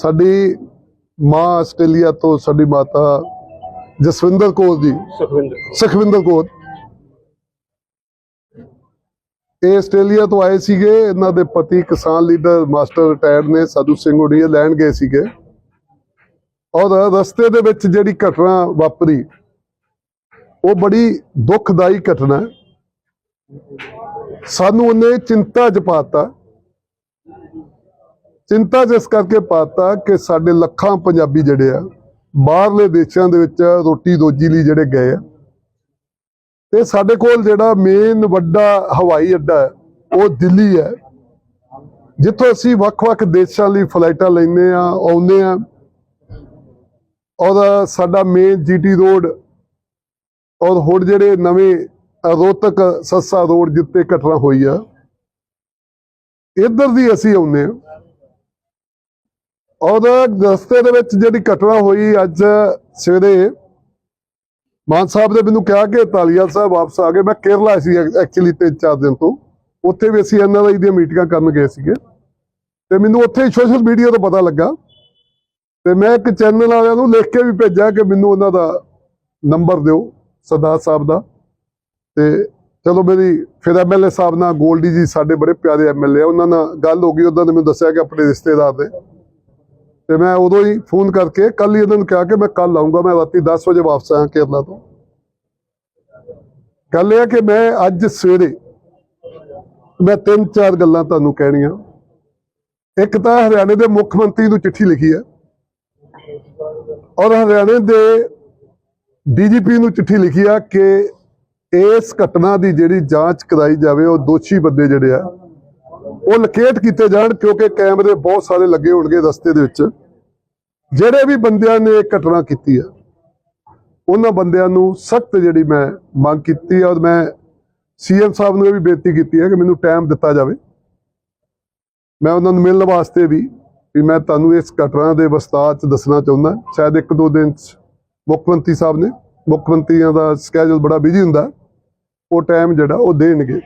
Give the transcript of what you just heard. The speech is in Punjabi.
ਸਾਡੀ ਮਾਂ ਆਸਟ੍ਰੇਲੀਆ ਤੋਂ ਸਾਡੀ ਮਾਤਾ ਜਸਵਿੰਦਰ ਕੌਰ ਜੀ। ਸੁਖਵਿੰਦਰ ਸੁਖਵਿੰਦਰ ਕੌਰ। ਇਹ ਆਸਟ੍ਰੇਲੀਆ ਤੋਂ ਆਏ ਸੀਗੇ। ਇਹਨਾਂ ਦੇ ਪਤੀ ਕਿਸਾਨ ਲੀਡਰ ਮਾਸਟਰ ਰਿਟਾਇਰਡ ਨੇ ਸਾਧੂ ਸਿੰਘ ਉਡੀਆ ਲੈਣ ਗਏ ਸੀਗੇ। ਔਰ ਰਸਤੇ ਦੇ ਵਿੱਚ ਜਿਹੜੀ ਘਟਨਾ ਵਾਪਰੀ ਉਹ ਬੜੀ ਦੁਖਦਾਈ ਘਟਨਾ ਸਾਨੂੰ ਉਹਨੇ ਚਿੰਤਾ ਚ ਪਾਤਾ ਚਿੰਤਾ ਜਿਸ ਕਰਕੇ ਪਾਤਾ ਕਿ ਸਾਡੇ ਲੱਖਾਂ ਪੰਜਾਬੀ ਜਿਹੜੇ ਆ, ਬਾਹਰਲੇ ਦੇਸ਼ਾਂ ਦੇ ਵਿੱਚ ਰੋਟੀ ਰੋਜੀ ਲਈ ਜਿਹੜੇ ਗਏ ਆ। ਤੇ ਸਾਡੇ ਕੋਲ ਜਿਹੜਾ ਮੇਨ ਵੱਡਾ ਹਵਾਈ ਅੱਡਾ ਹੈ, ਉਹ ਦਿੱਲੀ ਹੈ। ਜਿੱਥੋਂ ਅਸੀਂ ਵੱਖ-ਵੱਖ ਦੇਸ਼ਾਂ ਲਈ ਫਲਾਈਟਾਂ ਲੈਂਦੇ ਆ, ਆਉਂਦੇ ਆ। ਔਰ ਸਾਡਾ ਮੇਨ ਜੀਟੀ ਰੋਡ ਔਰ ਹੁਣ ਜਿਹੜੇ ਨਵੇਂ ਰੋਹਤਕ ਸੱਸਾ ਰੋਡ ਜਿੱਤੇ ਘਟਨਾ ਹੋਈ ਆ, ਇੱਧਰ ਦੀ ਅਸੀਂ ਆਉਂਦੇ ਆ। ਔਰ ਰਸਤੇ ਦੇ ਵਿੱਚ ਜਿਹੜੀ ਘਟਨਾ ਹੋਈ ਅੱਜ ਸਵੇਰੇ, ਮਾਨ ਸਾਹਿਬ ਨੇ ਮੈਨੂੰ ਕਿਹਾ ਕਿ ਤਾਲੀਵਾਲ ਸਾਹਿਬ ਵਾਪਸ ਆ ਗਏ। ਮੈਂ ਕੇਰਲਾ ਸੀ ਐਕਚੁਅਲੀ ਤਿੰਨ ਚਾਰ ਦਿਨ ਤੋਂ। ਉੱਥੇ ਵੀ ਅਸੀਂ ਐਨਆਰਆਈ ਦੀਆਂ ਮੀਟਿੰਗਾਂ ਕਰਨ ਗਏ ਸੀਗੇ। ਤੇ ਮੈਨੂੰ ਉੱਥੇ ਹੀ ਸੋਸ਼ਲ ਮੀਡੀਆ ਤੋਂ ਪਤਾ ਲੱਗਾ। ਤੇ ਮੈਂ ਇੱਕ ਚੈਨਲ ਵਾਲਿਆਂ ਨੂੰ ਲਿਖ ਕੇ ਵੀ ਭੇਜਿਆ ਕਿ ਮੈਨੂੰ ਉਹਨਾਂ ਦਾ ਨੰਬਰ ਦਿਓ, ਸਰਦਾਰ ਸਾਹਿਬ ਦਾ। ਤੇ ਚਲੋ ਮੇਰੀ ਫਿਰ ਐਮਐਲਏ ਸਾਹਿਬ ਨਾਲ ਗੋਲਡੀ ਜੀ ਸਾਡੇ ਬੜੇ ਪਿਆਰੇ ਐਮਐਲਏ ਆ। ਉਹਨਾਂ ਨਾਲ ਗੱਲ ਹੋ ਗਈ। ਉਹਨਾਂ ਨੇ ਮੈਨੂੰ ਦੱਸਿਆ ਕਿ ਆਪਣੇ ਰਿਸ਼ਤੇਦਾਰ ਦੇ ਤੇ ਮੈਂ ਉਦੋਂ ਹੀ ਫੋਨ ਕਰਕੇ ਕੱਲ ਹੀ ਉਹਨਾਂ ਨੂੰ ਕਿਹਾ ਕਿ ਮੈਂ ਕੱਲ ਆਉਂਗਾ ਮੈਂ ਰਾਤੀ 10 ਵਜੇ ਵਾਪਸ ਆਇਆ ਕੇਰਲਾ ਤੋਂ। ਗੱਲ ਇਹ ਹੈ ਕਿ ਮੈਂ ਅੱਜ ਸਵੇਰੇ ਮੈਂ ਤਿੰਨ ਚਾਰ ਗੱਲਾਂ ਤੁਹਾਨੂੰ ਕਹਿਣੀਆਂ। ਇੱਕ ਤਾਂ ਹਰਿਆਣੇ ਦੇ ਮੁੱਖ ਮੰਤਰੀ ਨੂੰ ਚਿੱਠੀ ਲਿਖੀ ਹੈ ਔਰ ਹਰਿਆਣੇ ਦੇ ਡੀਜੀਪੀ ਨੂੰ ਚਿੱਠੀ ਲਿਖੀ ਆ ਕਿ ਇਸ ਘਟਨਾ ਦੀ ਜਿਹੜੀ ਜਾਂਚ ਕਰਾਈ ਜਾਵੇ, ਉਹ ਦੋਸ਼ੀ ਬੰਦੇ ਜਿਹੜੇ ਆ ਉਹ ਲੋਕੇਟ ਕੀਤੇ ਜਾਣ ਕਿਉਂਕਿ ਕੈਮਰੇ ਬਹੁਤ ਸਾਰੇ ਲੱਗੇ ਹੋਣਗੇ ਰਸਤੇ ਦੇ ਵਿੱਚ। ਜਿਹੜੇ ਵੀ ਬੰਦਿਆਂ ਨੇ ਇਹ ਘਟਨਾ ਕੀਤੀ ਆ ਉਹਨਾਂ ਬੰਦਿਆਂ ਨੂੰ ਸਖਤ ਜਿਹੜੀ ਮੈਂ ਮੰਗ ਕੀਤੀ ਔਰ ਮੈਂ ਸੀਐਮ ਸਾਹਿਬ ਨੂੰ ਇਹ ਵੀ ਬੇਨਤੀ ਕੀਤੀ ਹੈ ਕਿ ਮੈਨੂੰ ਟਾਈਮ ਦਿੱਤਾ ਜਾਵੇ। ਮੈਂ ਉਹਨਾਂ ਨੂੰ ਮਿਲਣ ਵਾਸਤੇ ਵੀ ਵੀ ਮੈਂ ਤੁਹਾਨੂੰ ਇਸ ਘਟਨਾ ਦੇ ਵਿਸਤਾਰ ਚ ਦੱਸਣਾ ਚਾਹੁੰਦਾ। ਸ਼ਾਇਦ ਇੱਕ ਦੋ ਦਿਨ ਚ ਮੁੱਖ ਮੰਤਰੀ ਸਾਹਿਬ ਨੇ, ਮੁੱਖ ਮੰਤਰੀਆਂ ਦਾ ਸਕੇਜੂਲ ਬੜਾ ਬਿਜ਼ੀ ਹੁੰਦਾ। ਉਹ ਟਾਈਮ ਜਿਹੜਾ ਉਹ ਦੇਣਗੇ।